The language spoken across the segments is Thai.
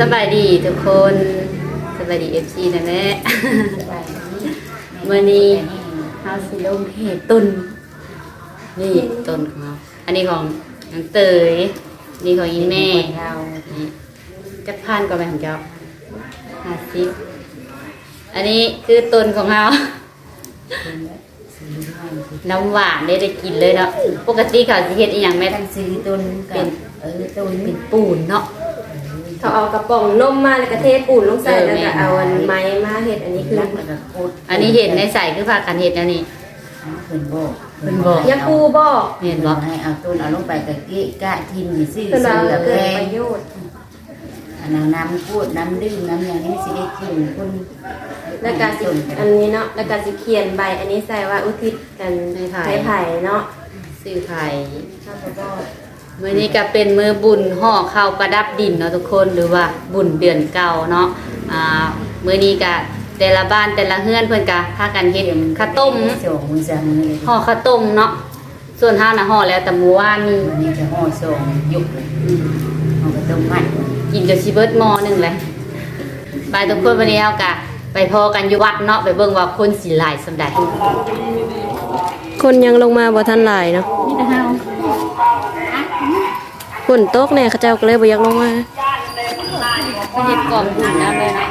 สบายดีทุกคนสบายดีเอฟซีนะแม่มื่อนี้เฮาสิลงเหตุตุนนี่ต้นของเราอันนี้ของน้องเตยนี่ของอีแม่เรานี่จักพันก็ไปของเจ้าห้าสิบอันนี้คือต้นของเราน้ำหวานได้ได้กินเลยเนาะปกติเขาสิเฮ็ดอีหยังแม่ทั้งซื้อต้นกับเออต้นเป็นปูนเนาะ เขาเอากระป๋องนมมาแล้วก็เทปูนลงใส่เออแล้วแม่ก็เอาอันไม้มาเห็ดอันนี้คือรักแล้วก็โคตรอันนี้เห็นในใส่คือพากันเห็ดแล้วนี่ เพิ่นบอกเพิ่นบอกยาคูบอกเห็นบบ่อกให้เอาต้นเอาลงไปกับเกะกะทิมนี่ซื้อเพื่อซื้เราอกับเกิแพดงประโยชน์อันนั้นน้ำพูดน้ำดื่มน้ำอย่างนี้สิได้กินคนแล้วก็สิอันนี้เนาะแล้วก็สิเขียนใบ อันนี้ใส่ว่าอุทิศกันไผ่ไผ่เนาะซื้อไข่ข้าวบอก มื้อนี้ก็เป็นมื้อบุญห่อข้าวประดับดินเนาะทุกคนหรือว่าบุญเดือนเก่าเนาะอ่ามื้อนี้ก็แต่ละบ้านแต่ละเฮือนเพิ่นก็พากันเฮ็ดข้าวต้มสองมือสามมือเลยห่อข้าวต้มเนาะส่วนเฮาน่ะห่อแล้วแต่มื้อวานนี้วันนี้จะห่อสองยุกเลยห่อก็ต้มมัดกินจนสิเบิดหม้อหนึงเลยไปทุกคนวันนี้เฮาก็ไปพอกันอยู่วัดเนาะไปเบิ่งว่าคนสิหลายส่ำใดคนยังลงมาบ่ทันหลายเนาะนี่นะเฮา ฝนตกแน่เขาเจ้าก็เลยบ่อยากลงมาไปเฮ็ดกล่องบุญนะเลยนะ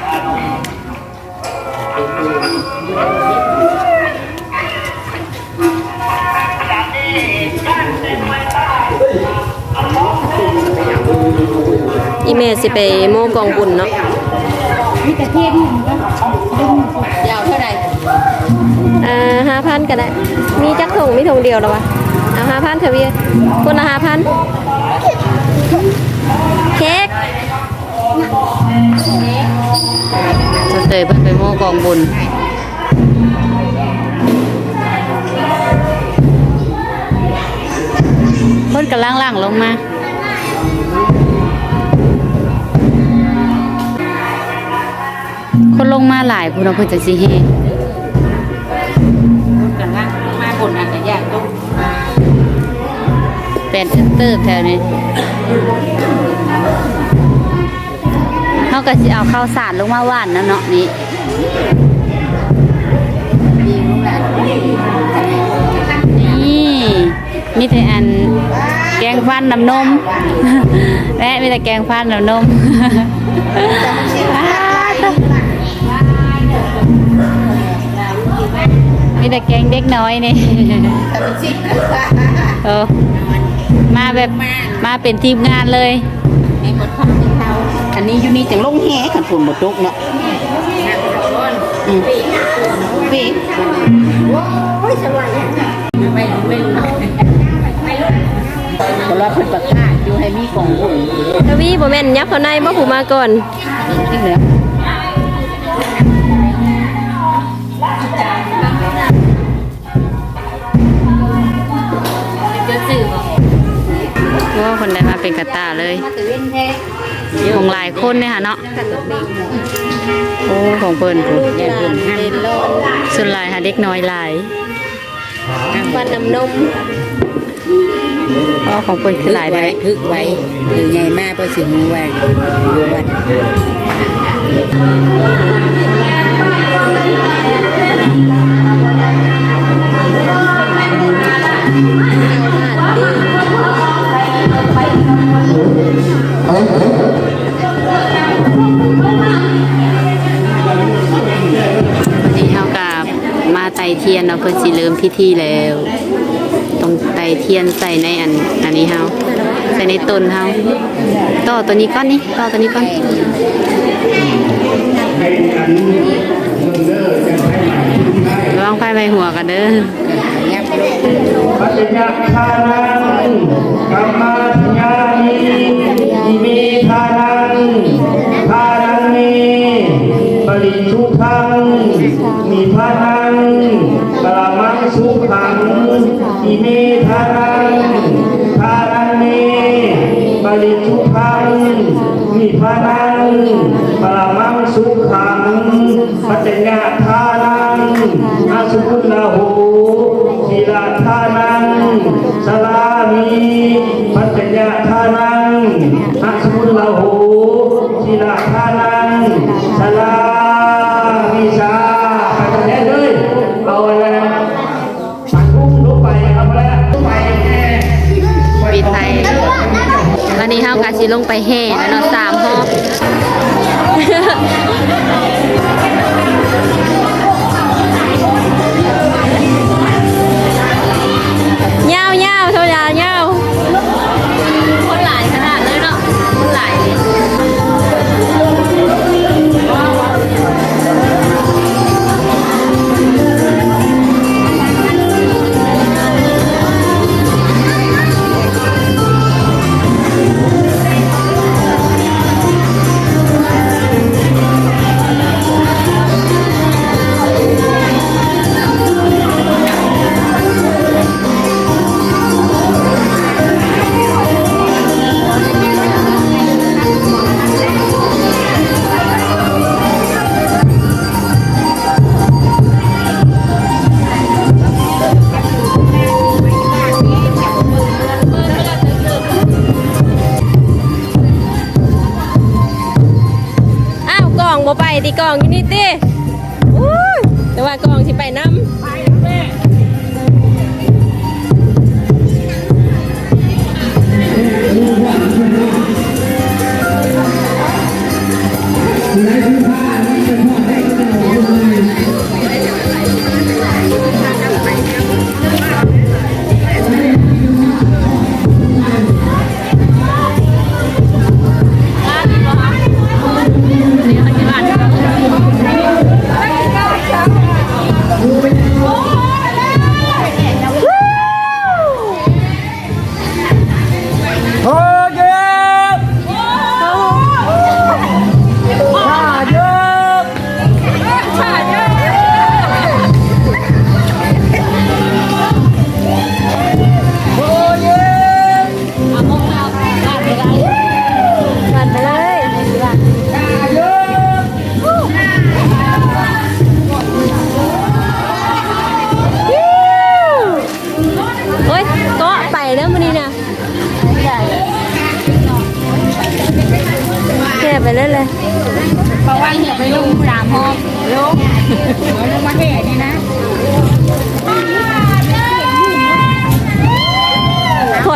อีเมสิไปโมกองบุญเนาะยาวเท่าใดอ่าห้าพันก็ได้ มีจักถุงมีถุงเดียวแล้ววะอ่าห้าพันเถอะพี่คนละหาพันเค้กจะเตยเพิ่นไปโม่กองบุญเพิ่นกำลังล่างลงมาคนลงมาหลายพุ่นเอาเพิ่นจะสิเฮ เป็นเติบแถวนี้เขาก็สิเอาข้าวสารลงมาหว่านนะเนาะนี่มีลูกหลานนี่มีแต่อันแกงฟันน้ำนมและมีแต่แกงฟันน้ำนมมีแต่แกงเด็กน้อยนี่เออ มาแบบมาเป็นทีมงานเลยมีหมดข้าวที่เท้าอันนี้อยู่นี่จังลงแห่ขันฝนหมดตกเนาะอืมปีไม่รู้ไม่รู้คนละคนประกาศอยู่ให้มีกล่องบุญทวีบ่แม่นยับเขาในบ่ผู้มาก่อนที่เหลือจะสื่อบอก ว่าคนใดมาเป็นกระตาเลยของหลายคนเนี่ยค่ะเนาะโอ้ของเพิ่นผู้ลูกหลานเล่นโลนส่วนหลายหาเด็กน้อยหลายฟันน้ำนมเพราะของเพิ่นคือหลายไว้ได้พึกไว้หรือไงมากก็สิมือไว้อยู่วัดวัน เทียนเนาเพิ่นสิเริ่มพิธีแล้ว ต้องไต่เทียนใส่ในอันอันนี้เฮาใส่ในต้นเฮาต่อตัวนี้ก่อนนี่ต่อตัวนี้ก่อนระวังไฟไหม้หัวกันเด้อ นังปรมังสุขังปัจจทานังอาสุคุลาหูทีลาทานังสลามีปัจจยทานังอาสมุลลาหู นี้เฮากาสิลงไปแห่แล้วเนาะสามห้อง โ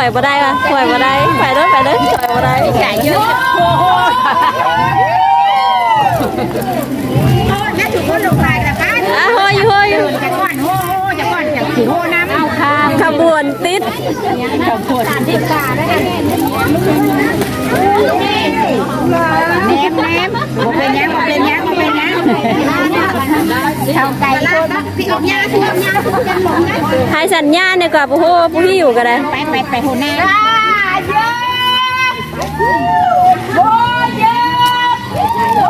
อยบ่ได้ปะถอยบ่ได้ไปเด้อไปเด้อถอยบ่ได้ใหญ่เยอะโอ้โหแล้วถูกคนลงไปละกันอะโหยโหยจะก่อนโอ้โหจะก่อนจะขี่โหน้ำเอาข้ามขบวนติดขอบคุณสามสิบกว่าแล้วกันแนมแน ชาวไก่คนพี่ออกยาพี่ออกยาพี่กันหมดนะให้สัญญาณดีกว่าผู้โหผู้ที่อยู่กันเลยไปไปไปหัวหน้าเยอะโอ้เยอะโอ้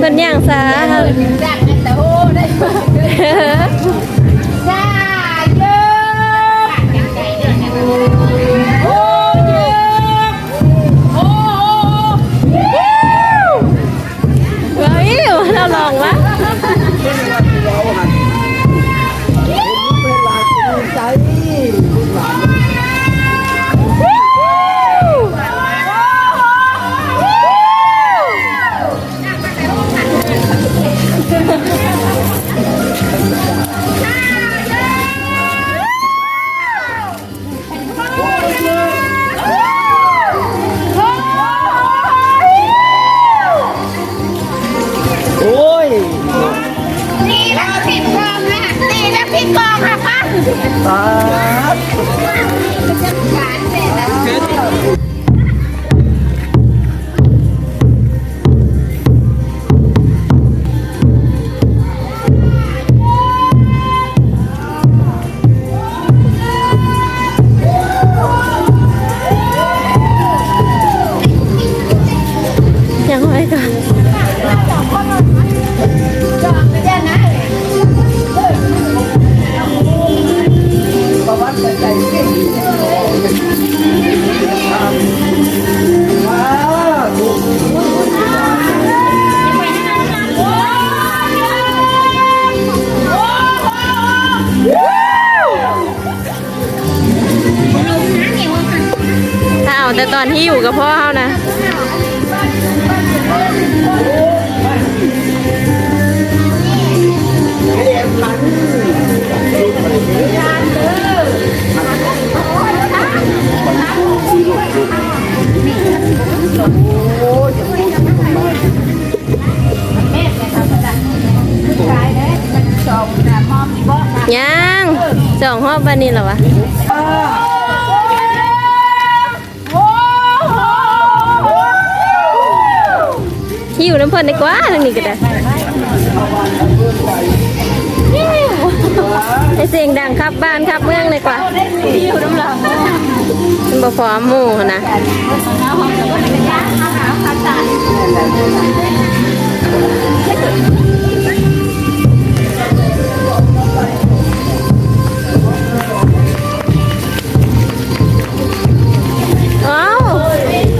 เป็นอย่างซะจักแต่โอ้ได้ ยั ตอนที่อยู่กับพ่อเขานะยังสองหอบวันนี้เหรอวะ พิ่นดีกว่าทางนี้ก็ได้ให้เสียงดังครับบ้านครับเมืองเลยกว่าหิวน้ำหลังมันบ่พอหมู่นะว้าว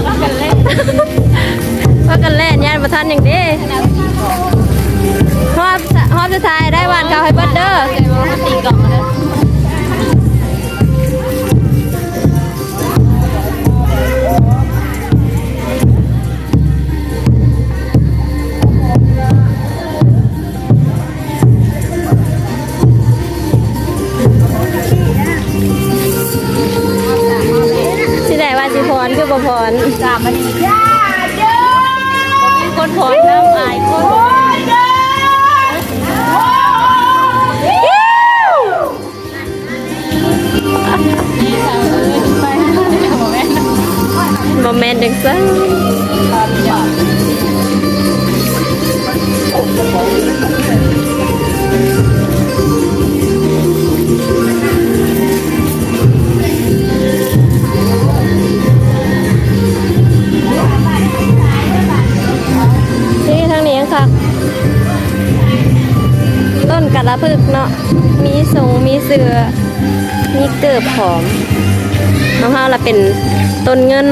ว่า กันเล่นว่ากันประทันอย่างดีฮอบฮอบจะทายได้วานเขาให้เบิดเด้อสิได้ว่าสิพรคือบ่พรสามมันคน พรน้ำอายคน ต้นกะพึกเนาะ มีทรงมีเสือ มีเกิบหอมน้องเฮาละเป็นต้นเงิน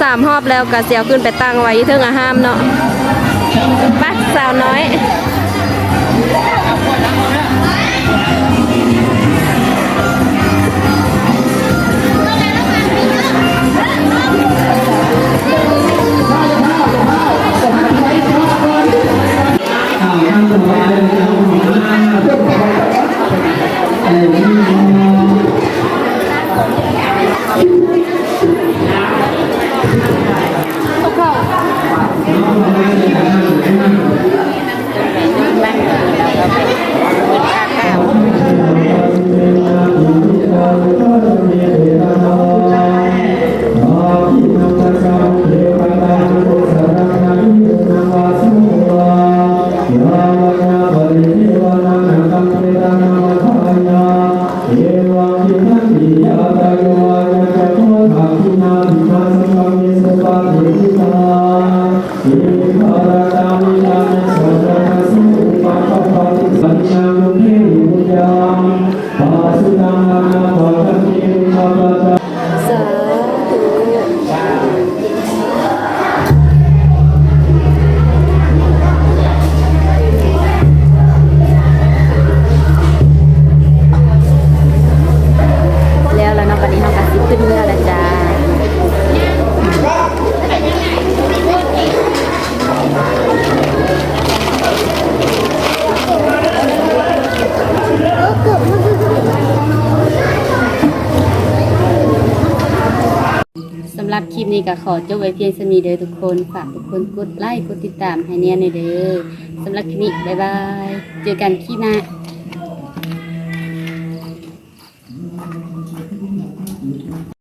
สามรอบแล้วก็เสียวขึ้นไปตั้งไว้เทิงอาหามเนาะไปสาวน้อย ลิปนี้ก็ขอจบไว้เพียงสมีเด้อทุกคน ฝากทุกคนกดไลค์กดติดตามให้เนี่ยในเด้อสำหรับคลิปนี้บ๊ายบาย เจอกันคลิปหน้า